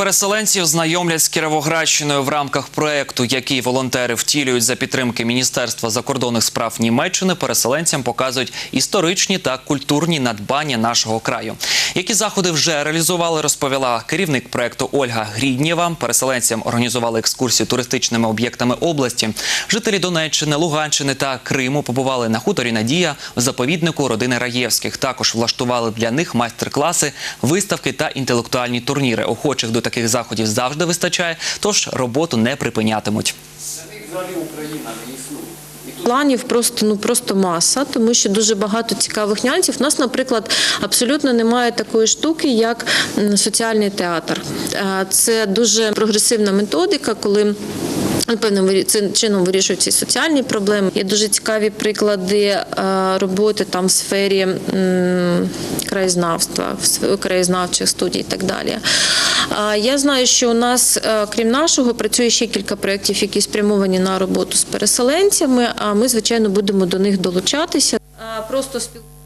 Переселенців знайомлять з Кіровоградщиною в рамках проекту, який волонтери втілюють за підтримки Міністерства закордонних справ Німеччини. Переселенцям показують історичні та культурні надбання нашого краю. Які заходи вже реалізували, розповіла керівник проекту Ольга Гріднєва. Переселенцям організували екскурсію туристичними об'єктами області. Жителі Донеччини, Луганщини та Криму побували на хуторі Надія в заповіднику родини Раєвських. Також влаштували для них майстер-класи, виставки та інтелектуальні турніри. Охочих до таких заходів завжди вистачає, тож роботу не припинятимуть. Планів просто ну просто маса, тому що дуже багато цікавих нюансів. У нас, наприклад, абсолютно немає такої штуки, як соціальний театр. Е, Це дуже прогресивна методика, коли. Певним чином вирішуються і соціальні проблеми. Є дуже цікаві приклади е, роботи там в сфері краєзнавства, краєзнавчих студій і так далі. Я знаю, що у нас, е, крім нашого, працює ще кілька проєктів, які спрямовані на роботу з переселенцями. А ми, звичайно, будемо до них долучатися. Просто спілкуватися.